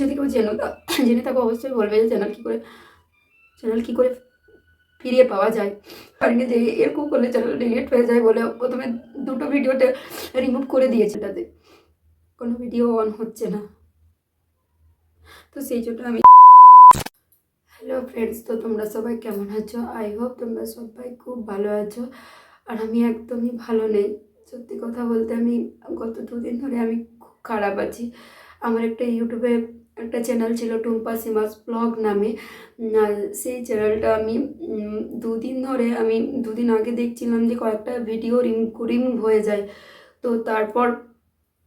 যদি কেউ জেনে তা জেনে থাকো, অবশ্যই বলবে যে চ্যানেল কী করে চ্যানেল কী করে ফিরিয়ে পাওয়া যায়। কারণ যে এরকম করলে চ্যানেল ডিলিট হয়ে যায় বলে প্রথমে দুটো ভিডিওতে রিমুভ করে দিয়েছে এটাতে। কোনো ভিডিও অন হচ্ছে না। তো সেই জন্য আমি হ্যালো ফ্রেন্ডস তো তোমরা সবাই কেমন আছো? আই হোপ তোমরা সবাই খুব ভালো আছো। আর আমি একদমই ভালো নেই। সত্যি কথা বলতে আমি গত দুদিন ধরে আমি খুব খারাপ আছি। আমার একটা ইউটিউবে একটা চ্যানেল ছিল টুম্পা সিমাস ব্লগ নামে। সেই চ্যানেলটা আমি দুদিন ধরে আমি দুদিন আগে দেখছিলাম যে কয়েকটা ভিডিও রিমুভ হয়ে যায়। তো তারপর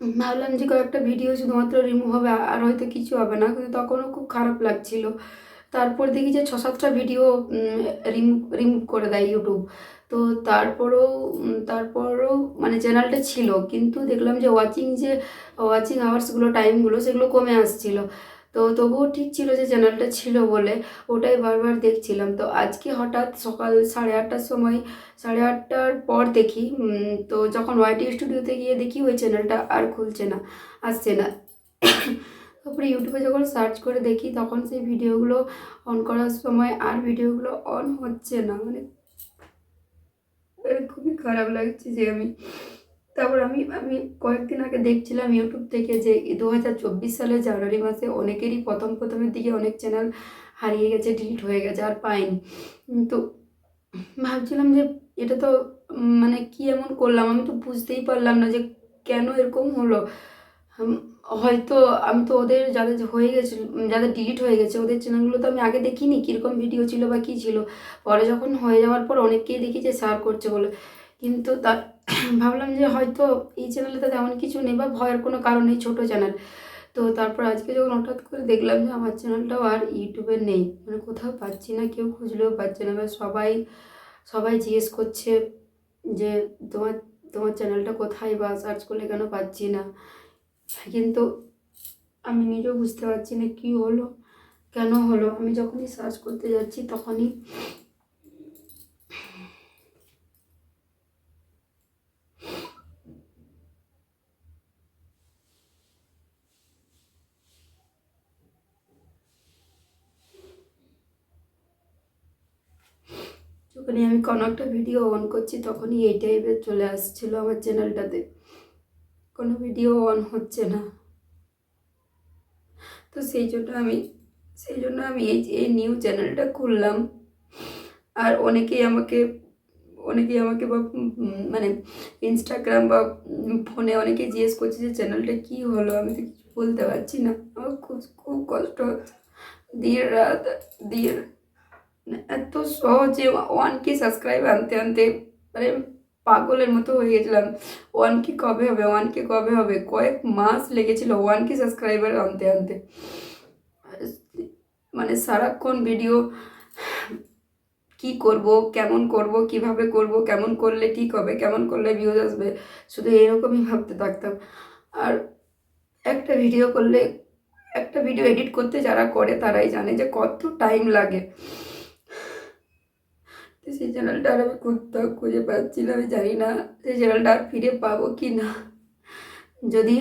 ভাবলাম যে কয়েকটা ভিডিও শুধুমাত্র রিমুভ হবে, আর হয়তো কিছু হবে না। কিন্তু তখনও খুব খারাপ লাগছিল। তারপর দেখি যে ছ সাতটা ভিডিও রিমুভ রিমুভ করে দেয় ইউটিউব তো তারপরেও তারপরেও মানে চ্যানেলটা ছিল, কিন্তু দেখলাম যে ওয়াচিং যে ওয়াচিং আওয়ার্সগুলো টাইমগুলো সেগুলো কমে আসছিল। তো তবুও ঠিক ছিল যে চ্যানেলটা ছিল বলে ওটাই বারবার দেখছিলাম। তো আজকে হঠাৎ সকাল সাড়ে আটটার সময়, সাড়ে আটটার পর দেখি তো যখন ওয়াইটি স্টুডিওতে গিয়ে দেখি ওই চ্যানেলটা আর খুলছে না, আসছে না। তারপরে ইউটিউবে যখন সার্চ করে দেখি, তখন সেই ভিডিওগুলো অন করার সময় আর ভিডিওগুলো অন হচ্ছে না। মানে খুবই খারাপ লাগছে যে আমি তারপর আমি আমি কয়েকদিন আগে দেখছিলাম ইউটিউব থেকে যে দু সালের জানুয়ারি মাসে অনেকেরই প্রথম, প্রথমের দিকে অনেক চ্যানেল হারিয়ে গেছে ডিলিট হয়ে গেছে আর পাইনি তো ভাবছিলাম যে এটা তো মানে কি এমন করলাম? আমি তো বুঝতেই পারলাম না যে কেন এরকম হলো। হয়তো আমি তো ওদের যাদের হয়ে গেছে, যাদের ডিলিট হয়ে গেছে, ওদের চ্যানেলগুলো তো আমি আগে দেখিনি, কীরকম ভিডিও ছিল বা কী ছিল। পরে যখন হয়ে যাওয়ার পর অনেককেই দেখি যে শেয়ার করছে বলে। কিন্তু তার ভাবলাম যে হয়তো এই চ্যানেলে তো তেমন কিছু নেই বা ভয়ের কোনো কারণ নেই, ছোটো চ্যানেল তো তারপর আজকে যখন হঠাৎ করে দেখলাম যে আমার চ্যানেলটাও আর ইউটিউবে নেই মানে কোথাও পাচ্ছি না, কেউ খুঁজলেও পাচ্ছে না। এবার সবাই সবাই জিজ্ঞেস করছে যে তোমার তোমার চ্যানেলটা কোথায় বা সার্চ করলে কেন পাচ্ছি না? কিন্তু আমি নিজেও বুঝতে পারছি না কী হলো, কেন হলো। আমি যখনই সার্চ করতে যাচ্ছি তখনই যখনই আমি কোনো একটা ভিডিও অন করছি তখনই এই টাইপের চলে আসছিল আমার চ্যানেলটাতে কোনো ভিডিও অন হচ্ছে না। তো সেই জন্য আমি, সেই জন্য আমি এই এই নিউ চ্যানেলটা খুললাম। আর অনেকেই আমাকে অনেকেই আমাকে বা মানে ইনস্টাগ্রাম বা ফোনে অনেকেই জিজ্ঞেস করছে যে চ্যানেলটা কী হলো? আমি তো কিছু বলতে পারছি না। আমার খুব খুব কষ্ট হচ্ছে। দিন রাত মানে এত সহজে ওয়ান কে সাবস্ক্রাইব আনতে আনতে মানে পাগলের মতো হয়ে গেছিলাম। ওয়ান কে কবে হবে? ওয়ান কে কবে হবে? কয়েক মাস লেগেছিল ওয়ান কে সাবস্ক্রাইবার আনতে আনতে। মানে সারাক্ষণ ভিডিও কি করব, কেমন করব, কীভাবে করব, কেমন করলে ঠিক হবে, কেমন করলে ভিউজ আসবে, শুধু এরকমই ভাবতে থাকতাম। আর একটা ভিডিও করলে, একটা ভিডিও এডিট করতে যারা করে, তারাই জানে যে কত টাইম লাগে। তো সেই চ্যানেলটা আর আমি কোথাও খুঁজে পাচ্ছি না, আমি জানি না সেই চ্যানেলটা আর ফিরে পাবো কি না। যদি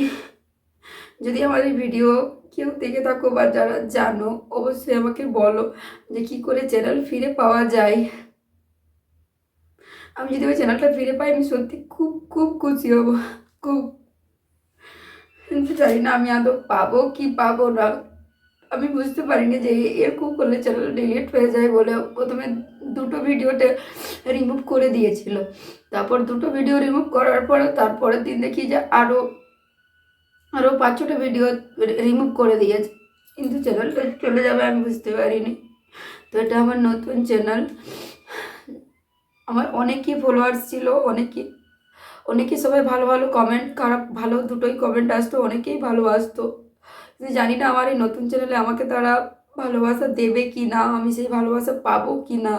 যদি আমার এই ভিডিও কেউ দেখে থাকো বা যারা জানো, অবশ্যই আমাকে বলো যে কী করে চ্যানেল ফিরে পাওয়া যায়। আমি যদি ওই চ্যানেলটা ফিরে পাই, আমি সত্যি খুব খুব খুশি হব। খুব। জানি না আমি আদৌ পাবো কি পাবো না। আমি বুঝতে পারিনি যে এরকম করলে চ্যানেল ডিলিট হয়ে যায় বলে প্রথমে দুটো ভিডিওতে রিমুভ করে দিয়েছিল। তারপর দুটো ভিডিও রিমুভ করার পরে তারপরের দিন দেখি যে আরও আরও পাঁচ ছটা ভিডিও রিমুভ করে দিয়েছে। কিন্তু চ্যানেলটা চলে যাবে আমি বুঝতে পারিনি। তো এটা আমার নতুন চ্যানেল আমার অনেকই ফলোয়ার্স ছিল, অনেকই, অনেকেই সবাই ভালো ভালো কমেন্ট খারাপ ভালো দুটোই কমেন্ট আসতো, অনেকেই ভালোবাসতো কিন্তু জানি না আমার এই নতুন চ্যানেলে আমাকে তারা ভালোবাসা দেবে কি না আমি সেই ভালোবাসা পাবো কি না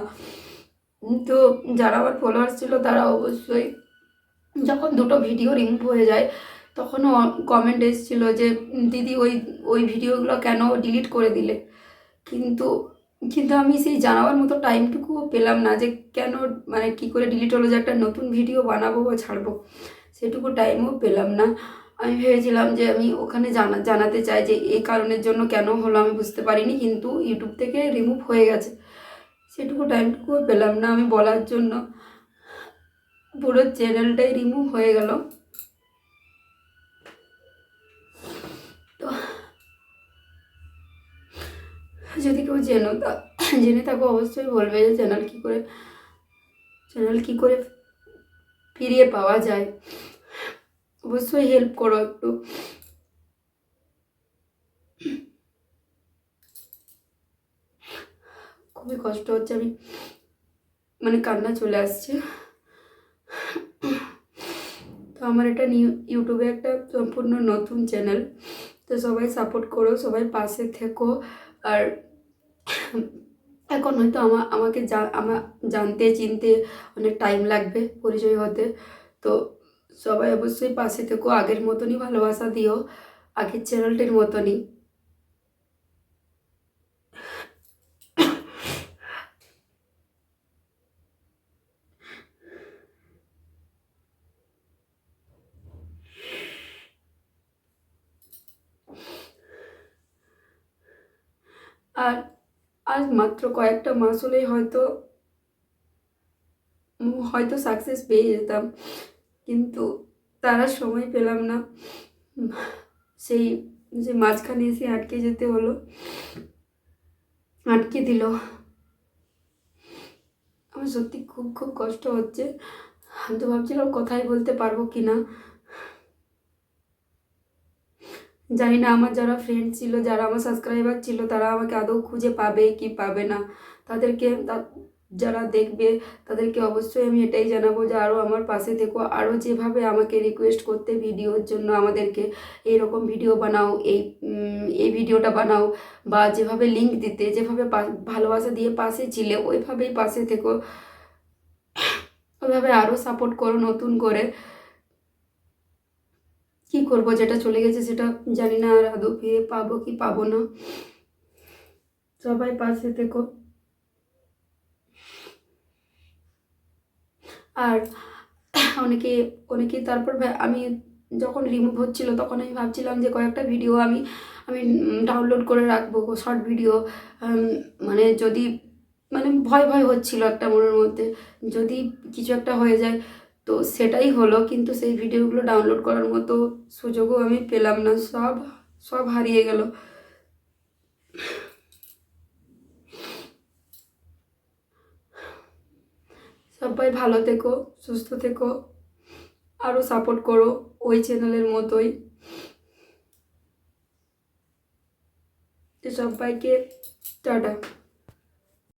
তো যারা আমার ফলোয়ার্স ছিল তারা অবশ্যই যখন দুটো ভিডিও রিমুভ হয়ে যায়, তখনও কমেন্ট এসেছিল যে দিদি, ওই ওই ভিডিওগুলো কেন ডিলিট করে দিলে? কিন্তু কিন্তু আমি সেই জানাবার মতো টাইমটুকুও পেলাম না যে, কেন মানে কী করে ডিলিট হলো যে একটা নতুন ভিডিও বানাবো বা ছাড়বো, সেটুকু টাইমও পেলাম না। আমি ভেবেছিলাম যে আমি ওখানে জানা, জানাতে চাই যে এই কারণের জন্য কেন হলো আমি বুঝতে পারিনি, কিন্তু ইউটিউব থেকে রিমুভ হয়ে গেছে। সেটুকু টাইমটুকুও পেলাম না আমি বলার জন্য। পুরো চ্যানেলটাই রিমুভ হয়ে গেল। তো যদি কেউ জেনো তা, জেনে থাকো, অবশ্যই বলবে যে চ্যানেল কী করে চ্যানেল কী করে ফিরিয়ে পাওয়া যায়। অবশ্যই হেল্প করো একটু। খুবই কষ্ট হচ্ছে, আমি মানে কান্না চলে আসছে। তো আমার এটা নিউ ইউটিউবে একটা সম্পূর্ণ নতুন চ্যানেল তো সবাই সাপোর্ট করো, সবাই পাশে থেকো। আর এখন হয়তো আমা, আমাকে জানতে, চিনতে অনেক টাইম লাগবে পরিচয় হতে। তো সবাই অবশ্যই পাশে থেকো, আগের মতনই ভালোবাসা দিও, আগের চ্যানেলটির মতনই। আর আর মাত্র কয়েকটা মাস হলেই হয়তো হয়তো সাকসেস পেয়ে যেতাম। কিন্তু তারা সময় পেলাম না। সেই যে মাঝখানে এসে আটকে যেতে হলো, আটকে দিল। আমার সত্যি খুব খুব কষ্ট হচ্ছে। আমি তো ভাবছিলাম কথাই বলতে পারব কি না জানি না, আমার যারা ফ্রেন্ড ছিল, যারা আমার সাবস্ক্রাইবার ছিল, তারা আমাকে আদৌ খুঁজে পাবে কি পাবে না। তাদেরকে যারা দেখবে তাদেরকে অবশ্যই আমি এটাই জানাব যে আরও আমার পাশে থেকো। আরও যেভাবে আমাকে রিকোয়েস্ট করতে ভিডিওর জন্য আমাদেরকে এইরকম ভিডিও বানাও, এই এই ভিডিওটা বানাও বা যেভাবে লিঙ্ক দিতে, যেভাবে ভালোবাসা দিয়ে পাশে ছিলে, ওইভাবেই পাশে থেকো। ওইভাবে আরও সাপোর্ট করো নতুন করে। কি করব, যেটা চলে গেছে সেটা জানি না আর আদৌ ফিরে পাবো কি পাবো না। সবাই পাশে থেকো। আর অনেকে অনেকে তারপর আমি যখন রিমুভ হচ্ছিল তখন আমি ভাবছিলাম যে কয়েকটা ভিডিও আমি আমি ডাউনলোড করে রাখব শর্ট ভিডিও মানে যদি মানে ভয় ভয় হচ্ছিল একটা মনের মধ্যে, যদি কিছু একটা হয়ে যায় তো সেটাই হলো, কিন্তু সেই ভিডিওগুলো ডাউনলোড করার মতো সুযোগও আমি পেলাম না, সব সব হারিয়ে গেল। সবাই ভালো থেকো সুস্থ থেকো আরও সাপোর্ট করো ওই চ্যানেলের মতোই। সবাইকে টাটা।